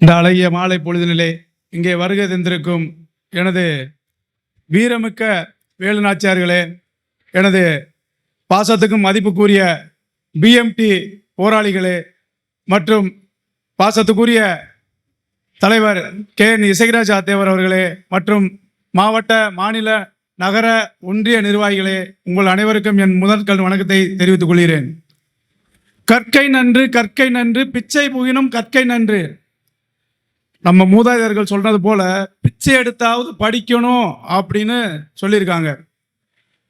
இந்த அழகிய மாலை பொழுதினிலே இங்கே வருகை தந்திருக்கும் எனது வீரமிக்க வேலுநாச்சியார்களே எனது பாசத்துக்கும் மதிப்புக்குரிய பிஎம்டி போராளிகளே மற்றும் பாசத்துக்குரிய தலைவர் கே என் இசைராஜ் தேவர் அவர்களே மற்றும் மாவட்ட மாநில நகர ஒன்றிய நிர்வாகிகளே உங்கள் அனைவருக்கும் என் முதற்கல் வணக்கத்தை தெரிவித்துக் கொள்கிறேன். கற்கை நன்று கற்கை நன்று பிச்சை புகினும் கற்கை நன்று. நம்ம மூதாதையர்கள் சொல்றது போல பிச்சை எடுத்தாவது படிக்கணும் அப்படின்னு சொல்லியிருக்காங்க.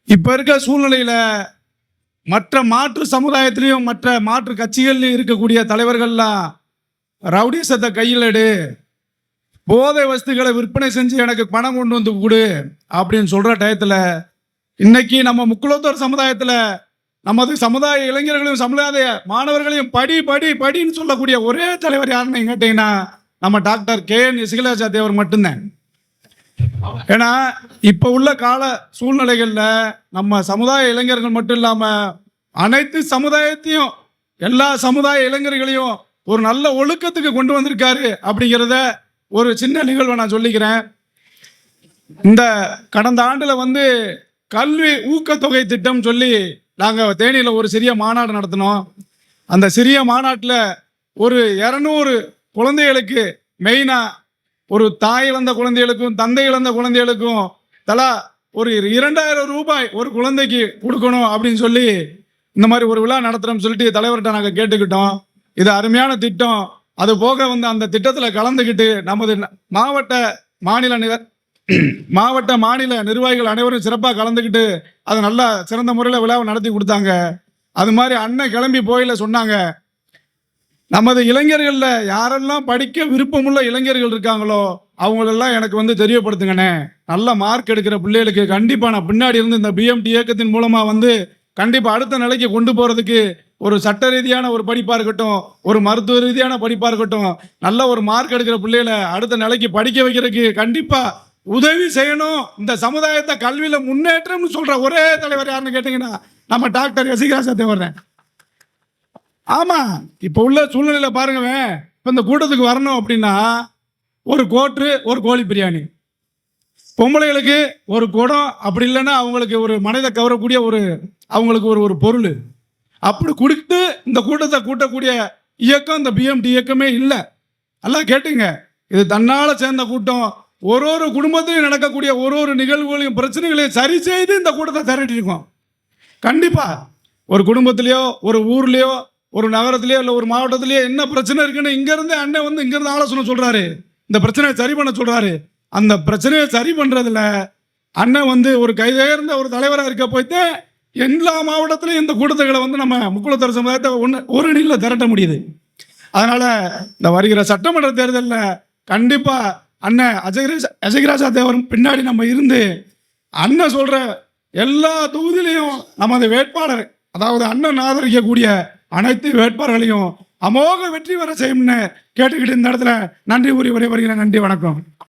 இப்ப இருக்க சூழ்நிலையில மற்ற மாற்று சமுதாயத்திலையும் மற்ற மாற்று கட்சிகள்லையும் இருக்கக்கூடிய தலைவர்கள்லாம் ரவுடிசத்தை கையில் எடு. போதை வஸ்துகளை விற்பனை செஞ்சு எனக்கு பணம் கொண்டு வந்து கொடு அப்படின்னு சொல்ற டயத்துல இன்னைக்கு நம்ம முக்குலத்தோர் சமுதாயத்துல நமது சமுதாய இளைஞர்களையும் சமுதாய மாணவர்களையும் படி படி படின்னு சொல்லக்கூடிய ஒரே தலைவர் யாருன்னு கேட்டீங்கன்னா நம்ம டாக்டர் கே என் இசைகலாஜா தேவர் மட்டும்தான். ஏன்னா இப்போ உள்ள கால சூழ்நிலைகளில் நம்ம சமுதாய இளைஞர்கள் மட்டும் இல்லாமல் அனைத்து சமுதாயத்தையும் எல்லா சமுதாய இளைஞர்களையும் ஒரு நல்ல ஒழுக்கத்துக்கு கொண்டு வந்திருக்காரு அப்படிங்கிறத ஒரு சின்ன நிகழ்வை நான் சொல்லிக்கிறேன். இந்த கடந்த ஆண்டில் வந்து கல்வி ஊக்கத்தொகை திட்டம் சொல்லி நாங்கள் தேனியில் ஒரு சிறிய மாநாடு நடத்தினோம். அந்த சிறிய மாநாட்டில் ஒரு இரநூறு குழந்தைகளுக்கு மெயினாக ஒரு தாய் இழந்த குழந்தைகளுக்கும் தந்தை இழந்த குழந்தைகளுக்கும் தலா ஒரு இரண்டாயிரம் ரூபாய் ஒரு குழந்தைக்கு கொடுக்கணும் அப்படின்னு சொல்லி இந்த மாதிரி ஒரு விழா நடத்துகிறோம்னு சொல்லிட்டு தலைவர்கிட்ட நாங்கள் கேட்டுக்கிட்டோம். இது அருமையான திட்டம். அது போக வந்து அந்த திட்டத்தில் கலந்துக்கிட்டு நமது மாவட்ட மாநில மாவட்ட மாநில நிர்வாகிகள் அனைவரும் சிறப்பாக கலந்துக்கிட்டு அதை நல்லா சிறந்த முறையில் விழாவை நடத்தி கொடுத்தாங்க. அது மாதிரி அண்ணன் கிளம்பி போயில சொன்னாங்க. நமது இளைஞர்களில் யாரெல்லாம் படிக்க விருப்பமுள்ள இளைஞர்கள் இருக்காங்களோ அவங்களெல்லாம் எனக்கு வந்து தெரியப்படுத்துங்கண்ணே. நல்ல மார்க் எடுக்கிற பிள்ளைகளுக்கு கண்டிப்பாக நான் பின்னாடி இருந்து இந்த பிஎம்டி இயக்கத்தின் மூலமாக வந்து கண்டிப்பாக அடுத்த நிலைக்கு கொண்டு போகிறதுக்கு ஒரு சட்ட ரீதியான ஒரு படிப்பாக இருக்கட்டும் ஒரு மருத்துவ ரீதியான படிப்பாக இருக்கட்டும் நல்ல ஒரு மார்க் எடுக்கிற பிள்ளைகளை அடுத்த நிலைக்கு படிக்க வைக்கிறதுக்கு கண்டிப்பாக உதவி செய்யணும். இந்த சமுதாயத்தை கல்வியில் முன்னேற்றம்னு சொல்கிற ஒரே தலைவர் யாருன்னு கேட்டிங்கன்னா நம்ம டாக்டர் எசிகாசா தேவரன் ஆமாம் இப்போ உள்ள சூழ்நிலையில் பாருங்க இப்போ இந்த கூட்டத்துக்கு வரணும் அப்படின்னா ஒரு கோட்ரு ஒரு கோழி பிரியாணி. பொம்பளைகளுக்கு ஒரு குடம் அப்படி இல்லைன்னா அவங்களுக்கு ஒரு மனதை கவரக்கூடிய ஒரு அவங்களுக்கு ஒரு ஒரு பொருள். அப்படி கொடுத்து இந்த கூட்டத்தை கூட்டக்கூடிய இயக்கம் இந்த பிஎம்டி இயக்கமே இல்லை. எல்லாம் கேட்டுங்க. இது தன்னால் சேர்ந்த கூட்டம். ஒரு ஒரு குடும்பத்திலையும் நடக்கக்கூடிய ஒரு ஒரு நிகழ்வுகளையும் பிரச்சனைகளையும் சரி செய்து இந்த கூட்டத்தை திரட்டிருக்கோம். கண்டிப்பாக ஒரு குடும்பத்திலையோ ஒரு ஊர்லேயோ ஒரு நகரத்திலேயோ இல்லை ஒரு மாவட்டத்திலேயோ என்ன பிரச்சனை இருக்குன்னு இங்கேருந்து அண்ணன் வந்து இங்கேருந்து ஆலோசனை சொல்கிறாரு இந்த பிரச்சனையை சரி பண்ண சொல்கிறாரு அந்த பிரச்சனையை சரி பண்றதுல அண்ணன் வந்து ஒரு கைதேர்ந்த ஒரு தலைவராக இருக்க போய்த்து எல்லா மாவட்டத்திலையும் இந்த கூட்டத்துகளை வந்து நம்ம முக்குளத்தர சமுதாயத்தை ஒன்று ஒரு அடியில் திரட்ட முடியுது. அதனால் இந்த வருகிற சட்டமன்ற தேர்தலில் கண்டிப்பாக அண்ணன் அஜயராஜா அஜயராஜா தேவரும் பின்னாடி நம்ம இருந்து அண்ணன் சொல்கிற எல்லா தொகுதியிலையும் நமது வேட்பாளர் அதாவது அண்ணன் ஆதரிக்கக்கூடிய அனைத்து வேட்பாளர்களையும் அமோக வெற்றி பெற செய்யும்னு கேட்டுக்கிட்டு இந்த இடத்துல நன்றி கூறி வருகிறேன் நன்றி வணக்கம்.